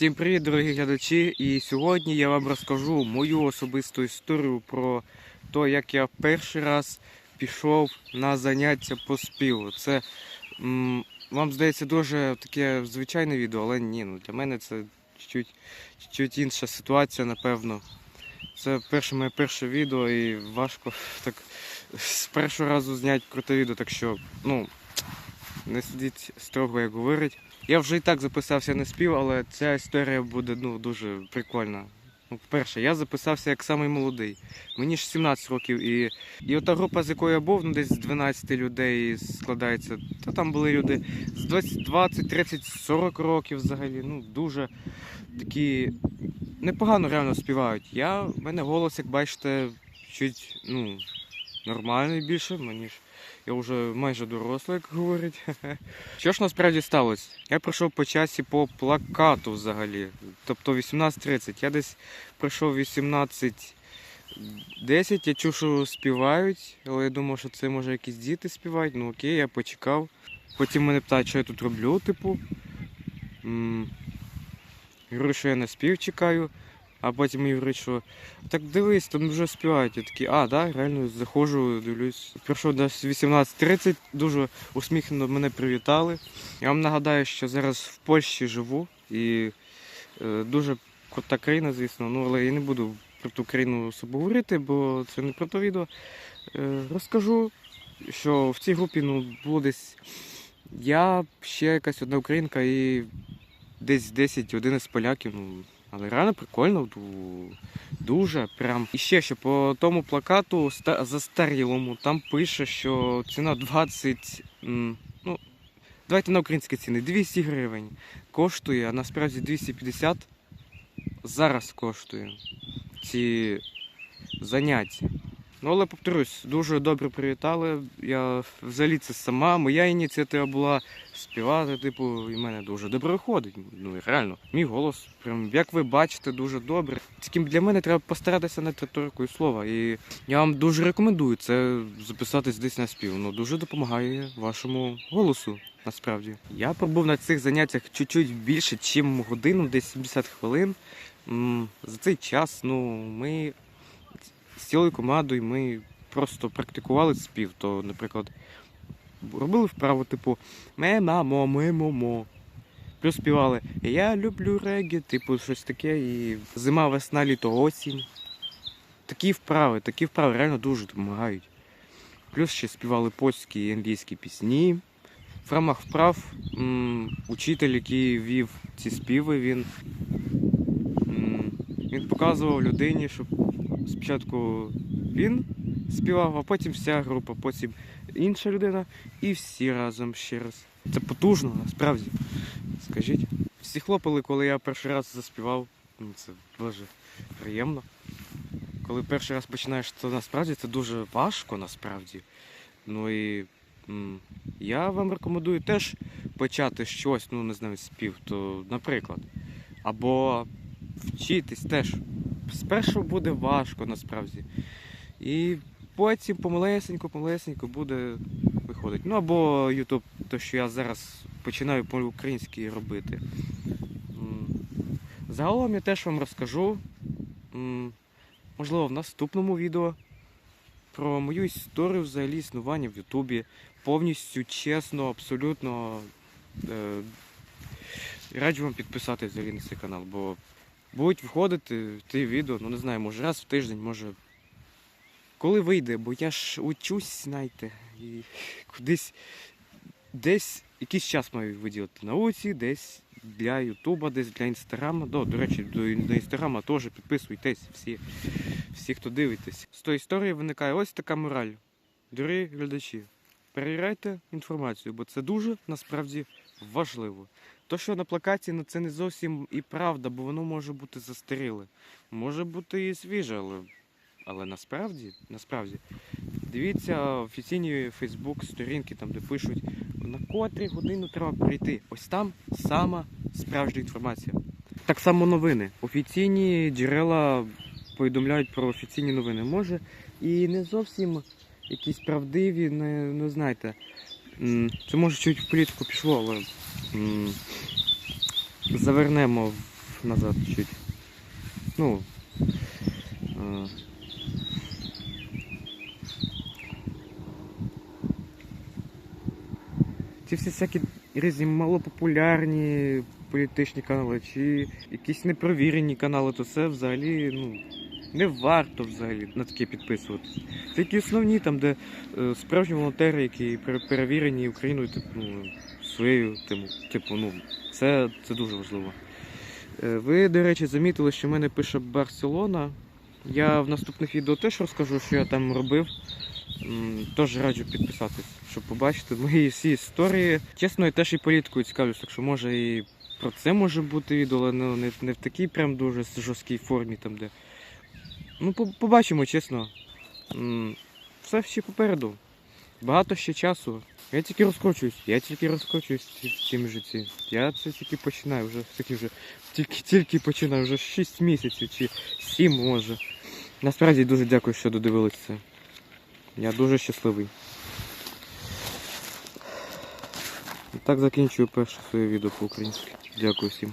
Всім привіт, дорогі глядачі! І сьогодні я вам розкажу мою особисту історію про те, як я перший раз пішов на заняття по співу. Це вам здається дуже таке звичайне відео, але ні, ну для мене це чуть, чуть інша ситуація, напевно. Це перше моє перше відео і важко так з першого разу зняти круте відео, так що, ну, не судіть строго, як говорять. Я вже і так записався на спів, але ця історія буде ну, дуже прикольна. Ну, По-перше, я записався як самий молодий. Мені ж 17 років, і, і ота група, з якою я був, ну десь з 12 людей складається. Та там були люди з 20, 20 30, 40 років взагалі. Ну, дуже такі непогано реально співають. Я, в мене голос, як бачите, чуть ну, нормальний більше, мені ж. Я вже майже дорослий, як говорять. Що ж насправді сталося? Я пройшов по часі по плакату взагалі. Тобто 18.30. Я десь пройшов 18.10, я чув, що співають, але я думав, що це може якісь діти співають. Ну окей, я почекав. Потім мене питають, що я тут роблю, типу. Говорю, що я на спів чекаю. А потім мені говорять, що так дивись, там вже співають. Я такий, а, да, реально заходжу, дивлюсь. Прийшов десь 18.30, дуже усміхнено мене привітали. Я вам нагадаю, що зараз в Польщі живу і е, дуже крута країна, звісно. Ну, але я не буду про ту країну особо говорити, бо це не про то відео. Е, розкажу, що в цій групі ну, було десь я, ще якась одна українка і десь 10-11 поляків. Ну, але реально прикольно, дуже прям. І ще що по тому плакату застарілому там пише, що ціна 20. Ну, давайте на українські ціни, 200 гривень коштує, а насправді 250 зараз коштує ці заняття. Ну, але повторюсь, дуже добре привітали. Я взагалі це сама. Моя ініціатива була співати, типу, і мене дуже добре виходить. Ну реально, мій голос, прям як ви бачите, дуже добре. Тільки для мене треба постаратися над риторикою слова. І я вам дуже рекомендую це записатись десь на спів. Ну дуже допомагає вашому голосу. Насправді я пробув на цих заняттях чуть-чуть більше, ніж годину, десь 70 хвилин. За цей час, ну, ми з цілою командою ми просто практикували спів. То, наприклад, робили вправо, типу ме мамо, ми момо. Плюс співали Я люблю регі, типу щось таке, і зима, весна, літо, осінь. Такі вправи, такі вправи реально дуже допомагають. Плюс ще співали польські і англійські пісні. В рамах вправ м, учитель, який вів ці співи, він, м, він показував людині, щоб спочатку він співав, а потім вся група, потім інша людина і всі разом ще раз. Це потужно, насправді. Скажіть. Всі хлопали, коли я перший раз заспівав. Ну, Це дуже приємно. Коли перший раз починаєш, то насправді це дуже важко насправді. Ну і я вам рекомендую теж почати щось, ну не знаю, спів, то, наприклад. Або вчитись теж. Спершу буде важко насправді. І потім помалесенько буде виходить. Ну або YouTube, то що я зараз починаю по-українськи робити. Загалом я теж вам розкажу, можливо, в наступному відео про мою історію взагалі існування в Ютубі. Повністю чесно, абсолютно. Е, раджу вам підписатись взагалі на цей канал, бо будуть виходити ті відео, ну не знаю, може раз в тиждень, може. Коли вийде, бо я ж учусь, знаєте, і кудись десь якийсь час маю виділити науці, десь для Ютуба, десь для інстаграма. До, до речі, до, інстаграма теж підписуйтесь всі, всі, хто дивитесь. З тої історії виникає ось така мораль. Дорогі глядачі, перевіряйте інформацію, бо це дуже насправді важливо. То, що на плакаті, ну це не зовсім і правда, бо воно може бути застаріле. Може бути і свіже, але, але насправді, насправді, дивіться офіційні Фейсбук сторінки, там де пишуть, на котрі годину треба прийти. Ось там сама справжня інформація. Так само новини. Офіційні джерела повідомляють про офіційні новини. Може і не зовсім якісь правдиві, не, не знаєте. Це може чуть в політику пішло, але завернемо назад чуть. Ну. е, Ці всі всякі різні малопопулярні політичні канали, чи якісь непровірені канали, то це взагалі ну, не варто взагалі на таке підписуватись. Це які основні, там, де е, справжні волонтери, які перевірені Україною, ну, своєю, типу, ну, це, це дуже важливо. Е, Ви, до речі, замітили, що в мене пише Барселона. Я в наступних відео теж розкажу, що я там робив. М, Тож раджу підписатись, щоб побачити мої всі історії. Чесно, я теж і політикою цікавлюсь, так що може і про це може бути відео, але ну, не, не в такій прям дуже жорсткій формі, там де. Ну, побачимо, чесно. Все ще попереду. Багато ще часу. Я тільки розкочуюсь, я тільки розкочуюсь в ці- цім житті. Я це тільки починаю, вже тільки вже тільки, тільки починаю, вже 6 місяців чи 7 може. Насправді дуже дякую, що додивилися. Я дуже щасливий. І так закінчую перше своє відео по-українськи. Дякую всім.